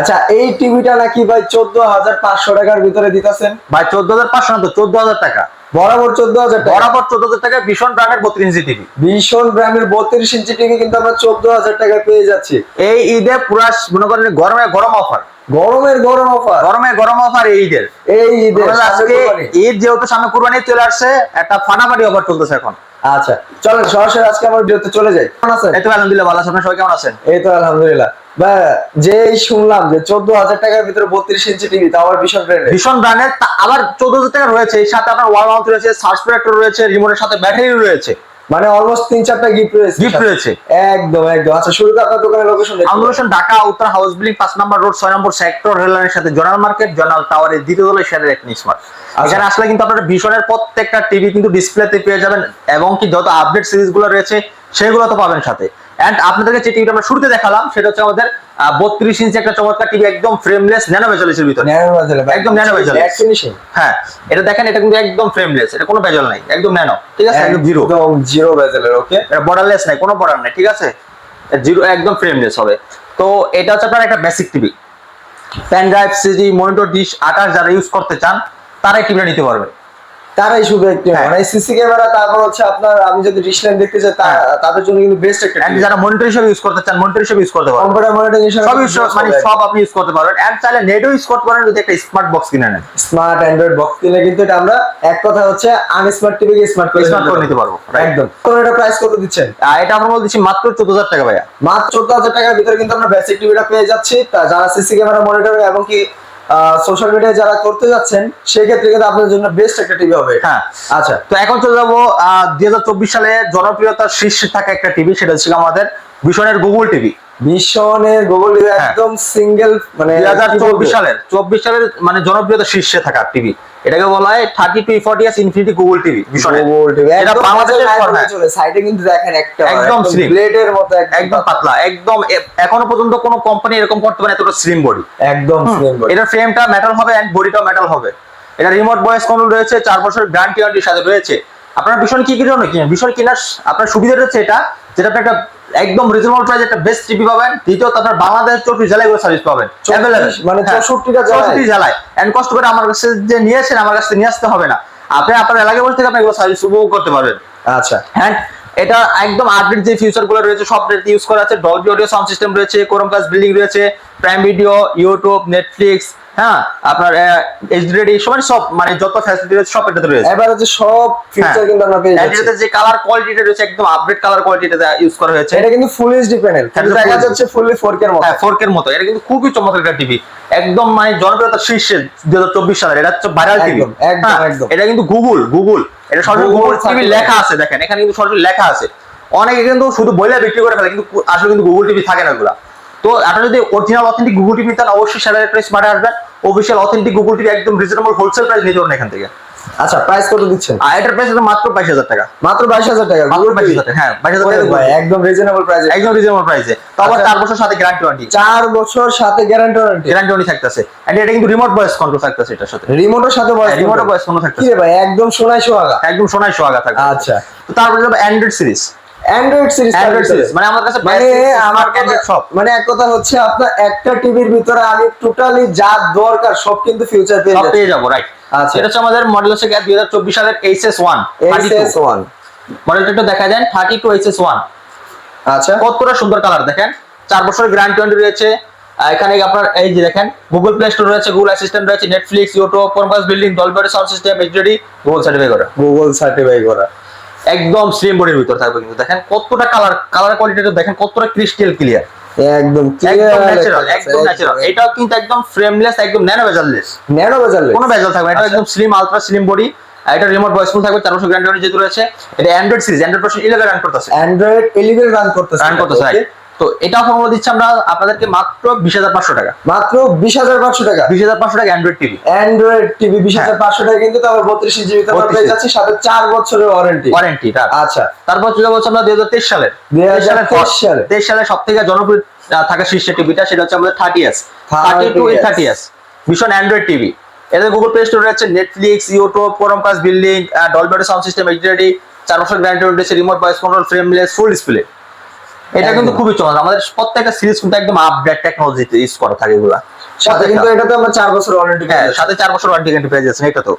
আচ্ছা এই টিভিটা নাকি ভাই চোদ্দ হাজার পাঁচশো টাকার ভিতরে দিতেছেন? ভাই চোদ্দ হাজার পাঁচশো না তো চোদ্দ হাজার টাকা। বরাবর চোদ্দ হাজার বরাবর চোদ্দ হাজার টাকা ভীষণ ব্র্যান্ডের বত্রিশ ইঞ্চি টিভি। ভীষণ ব্র্যান্ডের বত্রিশ ইঞ্চি টিভি কিন্তু আমরা চোদ্দ হাজার টাকা পেয়ে যাচ্ছি। এই ঈদে পুরা মনে করেন গরমে গরম অফার। গরমের গরম অফার। গরমে গরম অফার এই ঈদের। এই ঈদের। আজকে ঈদ যেহেতু সামনে কুরবানি চলে আসছে একটা ফাটাফাটি অফার চলতেছে এখন। আচ্ছা চলেন সরাসরি আজকে আমরা চলে যাই। কেমন আছেন? এই তো আলহামদুলিল্লাহ ভালো আছেন সবাই কেমন আছেন? এই তো আলহামদুলিল্লাহ। যেই শুনলাম যে চোদ্দ হাজার টাকার ভিতরে বত্রিশ ইঞ্চি টিভি তা আবার ভীষণ ব্র্যান্ডের ভীষণ ব্র্যান্ডের আবার চোদ্দ হাজার টাকা রয়েছে। এর সাথে আপনার ওয়াল মাউন্ট রয়েছে সার্চ প্রোটেক্টর রয়েছে রিমোটের সাথে ব্যাটারি রয়েছে। মানে অলমোস্ট তিন চারটা গিফট রয়েছে গিফট রয়েছে। একদম একদম। আচ্ছা শুরুতে আপনার দোকানের লোকেশন আন্দোলন ঢাকা উত্তর হাউস বিল্ডিং পাঁচ নম্বর রোড ছয় নম্বর সেক্টর রেললাইনের সাথে জোনাল মার্কেট জোনাল টাওয়ারের দ্বিতীয় তলায় শেয়ারের এক স্মার্ট এখানে আসলে কিন্তু আপনারা ভীষণের প্রত্যেকটা টিভি কিন্তু ডিসপ্লেতে পেয়ে যাবেন এবং কি যত আপডেট সিরিজগুলো রয়েছে সেগুলো তো পাবেন সাথে। এন্ড আপনাদেরকে যে টিভিটা আমরা শুরুতে দেখালাম সেটা হচ্ছে আমাদের বত্রিশ ইঞ্চি একটা চমৎকার টিভি একদম ফ্রেমলেস ন্যানো মেজালিসের ভিতরে। একদম ন্যানো ফিনিশিং হ্যাঁ এটা দেখেন এটা কিন্তু একদম ফ্রেমলেস এটা কোনো ভেজাল নাই একদম ন্যানো ঠিক আছে? একদম জিরো একদম জিরো বেজেলের ওকে এটা বর্ডারলেস নাই কোনো বর্ডার নাই ঠিক আছে? জিরো একদম ফ্রেমলেস হবে। তো এটা হচ্ছে আপনার একটা basic TV pen drive CD monitor dish আঠাশ যারা ইউজ করতে চান তারাই টিভিটা নিতে পারবে তারাই শুধু একটি হ্যাঁ। মানে সিসি ক্যামেরা তারপর হচ্ছে আপনার আমি যদি দেখতে চাই হ্যাঁ। তাদের জন্য কিন্তু বেস্ট একটা এন্ড যারা মনিটর হিসেবে ইউজ করতে চান মনিটর হিসেবে ইউজ করতে পারবেন কম্পিউটার মনিটর হিসেবে সব ইউজ মানে সব আপনি ইউজ করতে পারবেন। এন্ড চাইলে নেটও ইউজ করতে পারেন যদি একটা স্মার্ট বক্স কিনে নেন। স্মার্ট অ্যান্ড্রয়েড বক্স কিনলে কিন্তু এটা আমরা এক কথা হচ্ছে আনস্মার্ট টিভি কে স্মার্ট করে স্মার্ট করে নিতে পারব একদম। তো এটা প্রাইস কত দিচ্ছেন? এটা আমরা বলতেছি মাত্র চোদ্দ হাজার টাকা ভাইয়া। মাত্র চোদ্দ হাজার টাকার ভিতরে কিন্তু আমরা বেসিক টিভিটা পেয়ে যাচ্ছি। যারা সিসি ক্যামেরা মনিটর এবং কি সোশ্যাল মিডিয়া যারা করতে যাচ্ছেন সেই ক্ষেত্রে কিন্তু আপনাদের জন্য বেস্ট একটা টিভি হবে হ্যাঁ। আচ্ছা তো এখন চলে যাব দুই হাজার চব্বিশ সালে জনপ্রিয়তার শীর্ষে থাকা একটা টিভি সেটা ছিল আমাদের ভীষণের গুগল টিভি ভীষণের গুগল টিভি হ্যাঁ। একদম সিঙ্গেল মানে দুই হাজার চব্বিশ সালের চব্বিশ সালের মানে জনপ্রিয়তা শীর্ষে থাকা টিভি এটাকে বলা হয় thirty two forty years infinity Google TV Google TV এটা বাংলাদেশের। চলে সাইডে কিন্তু দেখেন একটা একদম slim। ব্লেডের মতো একদম পাতলা একদম এখনও পর্যন্ত কোনো কোম্পানি এরকম করতে পারে এতটা স্লিম বডি একদম slim body। এটার ফ্রেমটা মেটাল হবে এন্ড বডিটাও মেটাল হবে এটা রিমোট ভয়েস কন্ট্রোল রয়েছে চার বছর গ্যারান্টি ওয়ারেন্টির সাথে রয়েছে আপনার ভীষণ কি কি জন্য কিনেন ভীষণ কেনার আপনার সুবিধা হচ্ছে এটা যেটা আপনি একটা একদম রিজনেবল প্রাইস একটা বেস্ট টিভি পাবেন। দ্বিতীয়ত আপনার বাংলাদেশ চৌত্রিশ জেলায় এগুলো সার্ভিস পাবেন। 34 Available। মানে হ্যাঁ, 64টা জেলায়? এন্ড কষ্ট করে আমার কাছে যে নিয়ে আসেন আমার কাছে নিয়ে আসতে হবে না। আপনি আপনার এলাকায় বসে থেকে আপনি এগুলো সার্ভিস উপভোগ করতে পারবেন। আচ্ছা। হ্যাঁ এটা একদম আপডেট যে ফিচারগুলো রয়েছে সব ইউজ করা আছে। ডলবি অডিও সাউন্ড সিস্টেম রয়েছে কোরম ক্লাস বিল্ডিং রয়েছে প্রাইম ভিডিও ইউটিউব নেটফ্লিক্স হ্যাঁ আপনার এইচডি সব সব মানে যত ফ্যাসিলিটি রয়েছে সব এটাতে রয়েছে। এবার হচ্ছে সব ফিচার হ্যাঁ। কিন্তু আমরা পেয়ে যাচ্ছি। এটাতে যে কালার কোয়ালিটিটা রয়েছে একদম আপডেট কালার কোয়ালিটিটা ইউজ করা হয়েছে। এটা কিন্তু ফুল এইচডি প্যানেল দেখা যাচ্ছে ফুললি 4K এর মতো। হ্যাঁ ফোর এর মতো। এটা কিন্তু খুবই চমৎকার একটা টিভি একদম মানে জনপ্রিয়তার শীর্ষে দুই হাজার চব্বিশ সালের। এটা হচ্ছে ভাইরাল টিভি একদম, একদম, একদম। এটা কিন্তু গুগল গুগল এটা সরাসরি গুগল টিভি লেখা আছে দেখেন। এখানে কিন্তু সরাসরি লেখা আছে। অনেকে কিন্তু শুধু বইলে বিক্রি করে ফেলে কিন্তু আসলে কিন্তু গুগল টিভি থাকে না এগুলা। তো আপনারা যদি অরিজিনাল অথেন্টিক গুগল টিভি তাহলে অবশ্যই একটা স্মার্ট আসবেন। অফিসিয়াল অথেন্টিক গুগল টিভি একদম রিজনেবল হোলসেল প্রাইস নিতে পারেন এখান থেকে। আচ্ছা প্রাইস কত দিচ্ছেন? আর এটার প্রাইস মাত্র বাইশ হাজার টাকা। মাত্র 22000 টাকা মাত্র বাইশ হাজার টাকা হ্যাঁ বাইশ হাজার টাকা একদম রিজনেবল প্রাইসে একদম রিজনেবল প্রাইসে তো আবার আচ্ছা। চার বছর সাথে গ্যারান্টি ওয়ারেন্টি 4 বছর সাথে গ্যারান্টি ওয়ারেন্টি গ্যারান্টি ওয়ারেন্টি থাকতেছে। এন্ড এটা কিন্তু রিমোট ভয়েস কন্ট্রোল থাকতেছে এটার সাথে। রিমোটের সাথে ভয়েস রিমোট ভয়েস কন্ট্রোল থাকতেছে। কি ভাই একদম সোনাই সোহাগা। একদম সোনায় সোহাগা থাকবে আচ্ছা। তো তারপরে যাবে Android series Android series Android series মানে আমার কাছে মানে আমার সব মানে এক কথা হচ্ছে আপনার একটা টিভির ভিতরে আমি টোটালি যা দরকার সব কিন্তু ফিউচার পেয়ে যাচ্ছি। পেয়ে যাব রাইট আচ্ছা। এটা হচ্ছে আমাদের মডেল হচ্ছে দুই হাজার চব্বিশ সালের এইচএস ওয়ান SS1 মডেলটা একটু দেখা যায় থার্টি টু এইচএস ওয়ান আচ্ছা। কতটা সুন্দর কালার দেখেন। চার বছরের গ্যারান্টি ওয়ারেন্টি রয়েছে। এখানে আপনার এই যে দেখেন গুগল প্লে স্টোর রয়েছে গুগল অ্যাসিস্ট্যান্ট রয়েছে Netflix YouTube compass built in Dolby sound system HD Google certify করা। গুগল সার্টিফাই করা। একদম সেম বডির ভিতর থাকবে কিন্তু। দেখেন কতটা কালার কালার কোয়ালিটিটা দেখেন কতটা ক্রিস্টাল ক্লিয়ার একদম একদম ন্যাচারাল একদম ন্যাচারাল এটাও কিন্তু একদম ফ্রেমলেস একদম ন্যানো ভেজাললেস ন্যানো বাজার কোনো ভেজাল থাকবে। এটা আচ্ছা। একদম স্লিম আলট্রা স্লিম বডি এটা রিমোট ভয়েস ফোন থাকবে চার বছর গ্যারান্টি যেহেতু রয়েছে। এটা Android series Android version 11 run করতেছে। অ্যান্ড্রয়েড 11 রান করতেছে। রান করতেছে? তো এটা ফর্মুলা দিচ্ছি আমরা আপনাদেরকে মাত্র 20500 টাকা। মাত্র 20500 টাকা। 20500 টাকা অ্যান্ড্রয়েড টিভি অ্যান্ড্রয়েড টিভি 20500 টাকা কিন্তু তারপর 32 জিবি তারপর 32 পেয়ে যাচ্ছে সাথে 4 বছরের ওয়ারেন্টি ওয়ারেন্টি আচ্ছা। তারপর চলে যাচ্ছে আমরা 2023 সালের। 2023 সালে। 23 সালে সবথেকে জনপ্রিয় আহ, থাকা শীর্ষে টিভিটা সেটা হচ্ছে আমাদের 30s 32 30s 30s ভীষণ অ্যান্ড্রয়েড টিভি এদের গুগল প্লে স্টোর রয়েছে Netflix YouTube Chromecast built in Dolby sound system HD চার বছর গ্যারান্টি রয়েছে remote voice control frameless full display এটা কিন্তু খুবই চমৎকার। আমাদের প্রত্যেকটা সিরিজ কিন্তু একদম আপডেট টেকনোলজিতে ইউজ করা থাকে এগুলা। সাথে কিন্তু এটাতে আমরা চার বছর ওয়ারেন্টি হ্যাঁ সাথে চার বছর ওয়ারেন্টি গ্যারান্টি পেয়ে যাচ্ছেন এটা তো।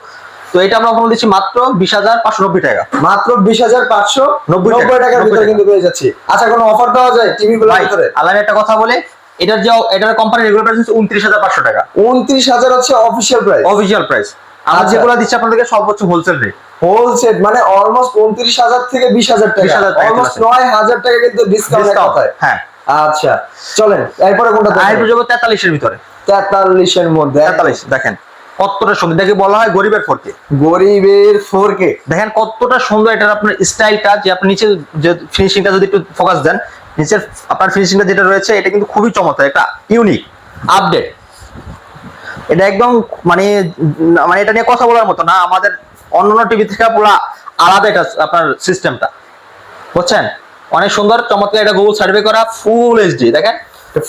তো এটা আমরা ওখানে দিচ্ছি মাত্র বিশ হাজার পাঁচশো নব্বই টাকা। মাত্র বিশ হাজার পাঁচশো নব্বই টাকা, নব্বই টাকার ভিতরে কিন্তু পেয়ে যাচ্ছি আচ্ছা কোনো অফার দেওয়া যায় টিভি গুলোর ভাই ভিতরে? আলাদা একটা কথা বলে এটার যে এটার কোম্পানি রেগুলার প্রাইস হচ্ছে উনত্রিশ হাজার পাঁচশো টাকা। উনত্রিশ হাজার হচ্ছে অফিসিয়াল প্রাইস অফিসিয়াল প্রাইস আমরা আচ্ছা। যেগুলো দিচ্ছি আপনাদেরকে সর্বোচ্চ হোলসেল রেট হোল সেট মানে অলমোস্ট উনত্রিশ হাজার থেকে বিশ হাজার টাকা। অলমোস্ট নয় হাজার টাকা কিন্তু ডিসকাউন্ট কথায় হ্যাঁ। আচ্ছা চলেন এরপরে কোনটা আয়ের যাব তেতাল্লিশের ভিতরে। তেতাল্লিশের মধ্যে। তেতাল্লিশ দেখেন কতটা সুন্দর। দেখে বলা হয় গরিবের ফোরকে গরিবের ফোর কে দেখেন কতটা সুন্দর এটার আপনার স্টাইলটা যে আপনি নিচে যে ফিনিশিংটা যদি একটু ফোকাস দেন নিচের আপনার ফিনিশিংটা যেটা রয়েছে এটা কিন্তু খুবই চমৎকার একটা ইউনিক আপডেট এটা একদম মানে মানে এটা নিয়ে কথা বলার মতো না আমাদের অন্য অন্য টিভি থেকে পুরো আলাদা এটা আপনার সিস্টেমটা বুঝছেন? অনেক সুন্দর চমৎকার এটা গুগল সার্ভে করা ফুল এইচডি দেখেন?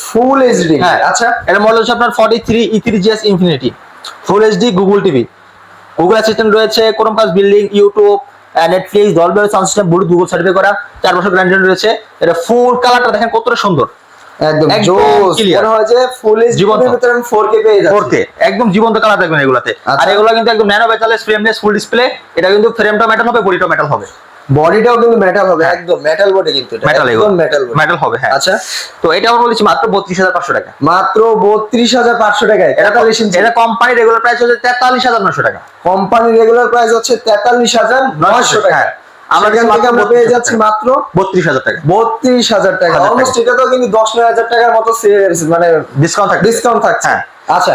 ফুল এইচডি হ্যাঁ আচ্ছা এটা মডেল হচ্ছে আপনার forty three E three GS infinity full HD Google TV Google Assistant রয়েছে কোন Chromecast built in YouTube Netflix Dolby sound system Bluetooth Google survey করা চার বছর গ্যারান্টি রয়েছে। এটা ফুল কালারটা দেখেন কতটা সুন্দর। একদম জোস। মনে হয় যে ফুল এইচডি জীবন্ত। এর ভিতরে 4K পেয়ে যাচ্ছি। 4K একদম জীবন্ত কালার দেখবেন এগুলাতে। আর আচ্ছা। এগুলো কিন্তু একদম nano metalless frameless full display এটা কিন্তু ফ্রেমটা মেটাল হবে বডিটা মেটাল হবে। বডিটাও কিন্তু মেটাল হবে একদম মেটাল বডি কিন্তু মেটাল একদম মেটাল মেটাল হবে হ্যাঁ। আচ্ছা। তো এটা আমরা বলেছি মাত্র বত্রিশ হাজার পাঁচশো টাকা। মাত্র বত্রিশ হাজার পাঁচশো টাকায় এটা তেতাল্লিশ ইঞ্চি এটা কোম্পানি রেগুলার প্রাইস হচ্ছে তেতাল্লিশ হাজার নশো টাকা। কোম্পানির রেগুলার প্রাইস হচ্ছে তেতাল্লিশ হাজার নয়শো টাকা। হ্যাঁ। আমরা পেয়ে যাচ্ছি মাত্র বত্রিশ হাজার টাকা। বত্রিশ হাজার টাকা। অলমোস্ট এটা তো কিন্তু দশ নয় হাজার টাকার মতো মানে ডিসকাউন্ট থাকবে ডিসকাউন্ট থাকছে। হ্যাঁ। আচ্ছা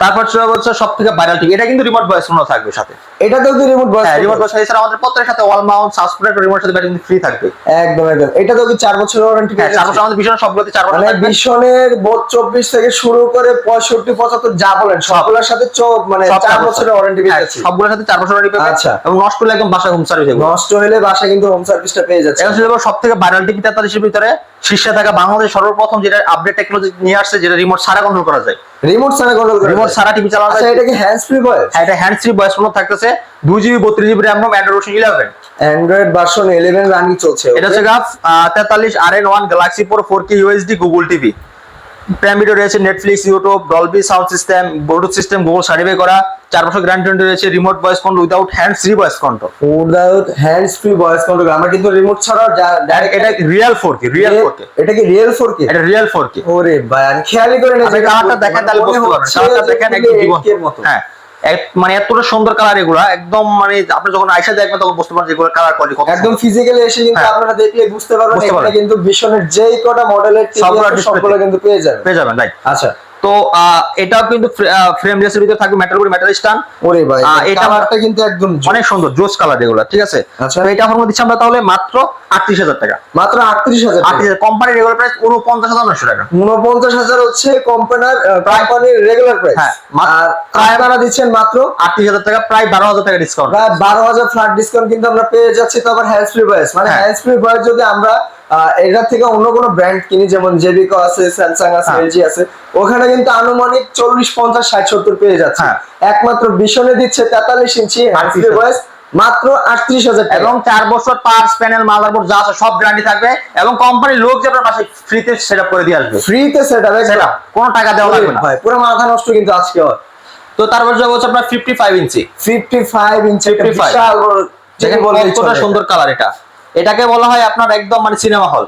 তারপর চলে বলছে সব থেকে ভাইরাল টিভি এটা কিন্তু রিমোট ভয়েস ফোনও থাকবে সাথে। এটাতেও কি রিমোট ভয়েস হ্যাঁ রিমোট ভয়েস এছাড়া আমাদের প্রত্যেকের সাথে ওয়াল মাউন্ট সাসপেন্ড রিমোট সাথে ব্যাটারি ফ্রি থাকবে। একদম একদম। এটাতেও কি চার বছরের ওয়ারেন্টি হ্যাঁ চার বছর আমাদের ভীষণ সবগুলোতে চার বছর মানে বিশনের চব্বিশ থেকে শুরু করে পঁয়ষট্টি পঁচাত্তর যা বলেন সবগুলোর সাথে মানে সব চার বছরের ওয়ারেন্টি হ্যাঁ, পেয়েছি সবগুলোর সাথে চার বছর ওয়ারেন্টি আচ্ছা। এবং নষ্ট হলে একদম বাসা হোম সার্ভিস হবে নষ্ট হলে বাসা কিন্তু হোম সার্ভিসটা পেয়ে যাচ্ছে এটা হচ্ছে সব থেকে ভাইরাল টিভি তেতাল্লিশের ভিতরে শীর্ষে থাকা বাংলাদেশ সর্বপ্রথম যেটা আপডেট টেকনোলজি নিয়ে আসছে যেটা রিমোট সারা কন্ট্রোল করা যায়। রিমোট ছাড়া কন্ট্রোল করে রিমোট সারা টিভি চালানো আচ্ছা যায়। এটা কি হ্যান্ডস ফ্রি ভয়েস হ্যাঁ এটা হ্যান্ড ফ্রি ভয়েস ফোন থাকতেছে। দুই জিবি বত্রিশ GB RAM Android version eleven Android version 11 running চলছে এটা হচ্ছে আর N one galaxy pro four K USD Google TV prime video রয়েছে Netflix YouTube Dolby sound system Bluetooth system Google survey করা। চার বছর গ্যারান্টি রয়েছে remote voice control without hand free voice control without hands free voice control আমরা কিন্তু remote ছাড়া direct এটা real four K real four K এটা কি রিয়েল 4K এটা রিয়েল ফোর কে ওরে ভাই আমি খেয়ালই করে না আপনি কালারটা দেখেন তাহলে বুঝতে পারবেন। কালারটা দেখেন একদম জীবন্ত মতো। হ্যাঁ মানে এতটা সুন্দর কালার এগুলা একদম মানে আপনি যখন আইসা দেখবেন তখন বুঝতে পারবেন যেগুলো কালার কোয়ালিটি কত একদম ফিজিক্যালি এসে কিন্তু হ্যাঁ। আপনারা দেখলে বুঝতে পারবেন পারবেন। কিন্তু ভীষণের যেই কটা মডেলের সবগুলো। কিন্তু পেয়ে যাবেন। পেয়ে যাবেন রাইট আচ্ছা। তো এটাও কিন্তু ফ্রেমলেসের ভিতরে থাকবে মেটাল বডি মেটাল স্টান ওরে ভাই এটা- কালারটা কিন্তু একদম অনেক সুন্দর জোস কালার এগুলো ঠিক আছে? আচ্ছা। তো এটা আমরা দিচ্ছি আমরা তাহলে মাত্র আটত্রিশ হাজার টাকা। মাত্র আটত্রিশ হাজার আটত্রিশ কোম্পানির রেগুলার প্রাইস উনপঞ্চাশ হাজার নশো টাকা। উনপঞ্চাশ হাজার হচ্ছে কোম্পানির কোম্পানির রেগুলার প্রাইস হ্যাঁ, আর প্রায়- আপনারা দিচ্ছেন মাত্র আটত্রিশ হাজার টাকা প্রায় বারো হাজার টাকা ডিসকাউন্ট প্রায় বারো হাজার ফ্ল্যাট ডিসকাউন্ট কিন্তু আমরা পেয়ে যাচ্ছি তো আবার হ্যান্ডস ফ্রি ভয়েস মানে হ্যাঁ। হ্যান্ডস ফ্রি ভয়েস যদি আমরা এটার থেকে অন্য কোনো ব্র্যান্ড কিনি যেমন জেবিকো আছে স্যামসাং আছে হ্যাঁ। এলজি আছে ওখানে কিন্তু আনুমানিক চল্লিশ পঞ্চাশ ষাট সত্তর পেয়ে যাচ্ছে। হ্যাঁ। একমাত্র বিশনে দিচ্ছে তেতাল্লিশ ইঞ্চি হ্যান্ডস ফ্রি 38,000 ভয়েস মাত্র আটত্রিশ হাজার এবং চার বছর পার্স প্যানেল মাদারবোর্ড যা আছে সব গ্যারান্টি থাকবে। এবং কোম্পানির লোক যে আপনার পাশে ফ্রিতে সেট আপ করে দিয়ে আসবে। ফ্রিতে সেট হবে সেটা কোনো টাকা দেওয়া লাগবে না। পুরো মাথা নষ্ট কিন্তু আজকে তো তারপর যাব হচ্ছে আপনার ফিফটি ফাইভ ইঞ্চি। ফিফটি ফাইভ ইঞ্চি একটা 55 বিশাল বড়। সুন্দর কালার এটা। এটাকে বলা হয় আপনার একদম মানে সিনেমা হল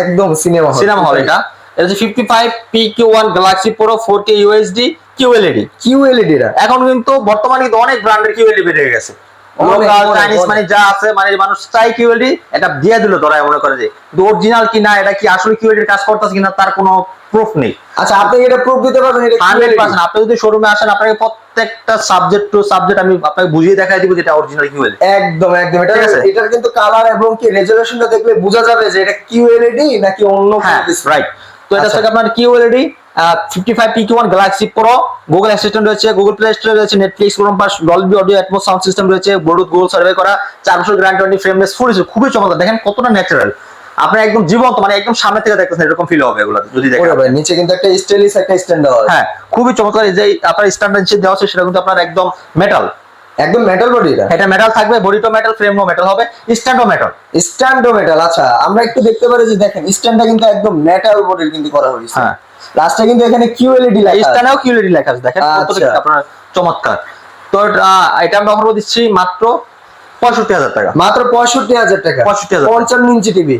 একদম সিনেমা হল সিনেমা হল এটা। এটা হচ্ছে fifty five P Q one Galaxy pro forty USD QLED Q LED রা। এখন কিন্তু বর্তমানে কিন্তু অনেক ব্র্যান্ডের কিউএলডি বেড়ে গেছে। লোকাল চাইনিজ মানে যা আছে মানে মানুষ চাই কিউএলডি এটা দিয়ে দিল তোরা মনে করে যে। অরিজিনাল কিনা এটা কি আসলে কিউএলডির কাজ করতেছে কিনা তার কোনো প্রুফ নেই। আচ্ছা আপনি এটা প্রুফ দিতে পারবেন এটা হান্ড্রেড QLED? পার্সেন্ট আপনি যদি শোরুমে আসেন আপনাকে প্রত্যেকটা সাবজেক্ট টু সাবজেক্ট আমি আপনাকে বুঝিয়ে দেখাই দিব যেটা অরিজিনাল কিউএলডি একদম একদম। এটা? এটার কিন্তু কালার এবং কি রেজোলিউশনটা দেখলে বোঝা যাবে যে এটা কিউএলইডি নাকি অন্য হ্যাঁ কিছু রাইট তো এটা আচ্ছা। হচ্ছে আপনার QLED fifty five P one Galaxy pro Google assistant রয়েছে গুগল প্লে স্টোরে রয়েছে Netflix Chrome pass Dolby audio Atmos sound system রয়েছে ব্লুটুথ গুগল সার্ভে করা চার বছর গ্যারান্টি টোয়েন্টি ফ্রেমলেস ফুল খুবই চমৎকার। দেখেন কতটা ন্যাচারাল আপনার একদম জীবন্ত মানে একদম সামনে থেকে দেখতেছেন এরকম ফিল হবে এগুলো যদি দেখেন। নিচে কিন্তু একটা স্টেলিস একটা স্ট্যান্ড দেওয়া আছে হ্যাঁ খুবই চমৎকার এই যে আপনার স্ট্যান্ড দেওয়া আছে সেটা কিন্তু আপনার একদম মেটাল একদম মেটাল বডি এটা এটা মেটাল থাকবে বডিটো মেটাল ফ্রেমও মেটাল হবে স্ট্যান্ডও মেটাল স্ট্যান্ডও মেটাল আচ্ছা আমরা একটু দেখতে পারি যে দেখেন স্ট্যান্ডটা কিন্তু একদম মেটাল বডির কিন্তু করা হয়েছে। হ্যাঁ। লাস্টে কিন্তু এখানে কিউএলইডি লেখা আছে। স্ট্যান্ডেও কিউলিটি লেখা আছে দেখেন আচ্ছা। আপনার চমৎকার। তো এটা আমরা অফার দিচ্ছি মাত্র পঁয়ষট্টি হাজার টাকা। মাত্র পঁয়ষট্টি হাজার টাকা। 65,000 পঞ্চান্ন ইঞ্চি টিভি।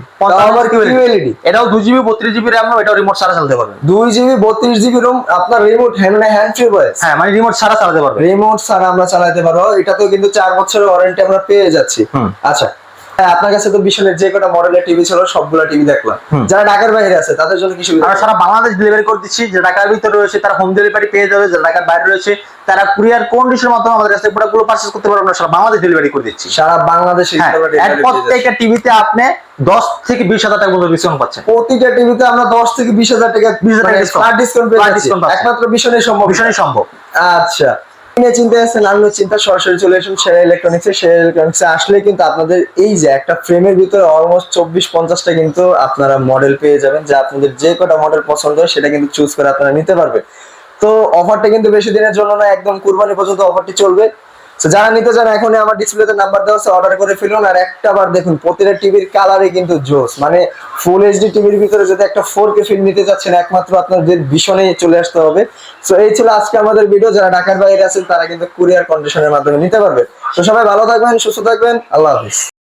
কিউএলইডি। এটাও দুই জিবি বত্রিশ জিবি র্যাম এটাও রিমোট ছাড়া চালাতে পারবে। দুই জিবি বত্রিশ জিবি রুম আপনার remote hand hand free voice হ্যাঁ মানে রিমোট ছাড়া চালাতে পারবে। রিমোট ছাড়া আমরা চালাতে পারব। এটা তো কিন্তু চার বছরের ওয়ারেন্টি আমরা পেয়ে যাচ্ছি। আচ্ছা আপনার কাছে তো বিশনের যে কটা মডেলের টিভি ছিল সবগুলো টিভি দেখলাম। যারা ঢাকার বাইরে আছে তাদের জন্য কি সুবিধা? আমরা সারা বাংলাদেশ ডেলিভারি করে দিচ্ছি যে ঢাকার ভিতরে রয়েছে তারা হোম ডেলিভারি পেয়ে যাবে যারা ঢাকার বাইরে রয়েছে তারা কুরিয়ার কন্ডিশনের মাধ্যমে আমাদের কাছে প্রোডাক্টগুলো পারচেজ করতে পারবে আমরা সারা বাংলাদেশ ডেলিভারি করে দিচ্ছি। সারা বাংলাদেশে হ্যাঁ প্রত্যেকটা টিভিতে আপনি দশ থেকে বিশ হাজার টাকা পর্যন্ত ডিসকাউন্ট পাচ্ছেন। প্রতিটা টিভিতে আমরা দশ থেকে বিশ হাজার টাকা 20,000 টাকা discount। ডিসকাউন্ট discount পাচ্ছি। একমাত্র ভীষণই সম্ভব। ভীষণই সম্ভব। আচ্ছা। নিয়ে চিন্তা আছেন আমি চিন্তা সরাসরি চলে আসুন সেরা ইলেকট্রনিক্সে সেরা ইলেকট্রনিক্সে আসলে কিন্তু আপনাদের এই যে একটা ফ্রেমের ভিতরে অলমোস্ট চব্বিশ পঞ্চাশটা কিন্তু আপনারা মডেল পেয়ে যাবেন, যে আপনাদের যে কটা মডেল পছন্দ সেটা কিন্তু চুজ করে আপনারা নিতে পারবেন। তো অফারটা কিন্তু বেশি দিনের জন্য না, একদম কুরবানি পর্যন্ত অফারটি চলবে। যারা নিতে চান এখন আমার ডিসপ্লেতে নাম্বার দেওয়া আছে অর্ডার করে ফেলুন। আর একটা বার দেখুন, প্রতিটা টিভির কালারে কিন্তু জোস। মানে ফুল এইচডি টিভির ভিতরে যদি একটা ফোর কে ফিল্ম নিতে চাচ্ছেন, একমাত্র আপনাদের ভীষণে চলে আসতে হবে। তো এই ছিল আজকে আমাদের ভিডিও যারা ঢাকার বাইরে আছেন, তারা কিন্তু কুরিয়ার কন্ডিশনের মাধ্যমে নিতে পারবে তো সবাই ভালো থাকবেন, সুস্থ থাকবেন। আল্লাহ হাফিজ।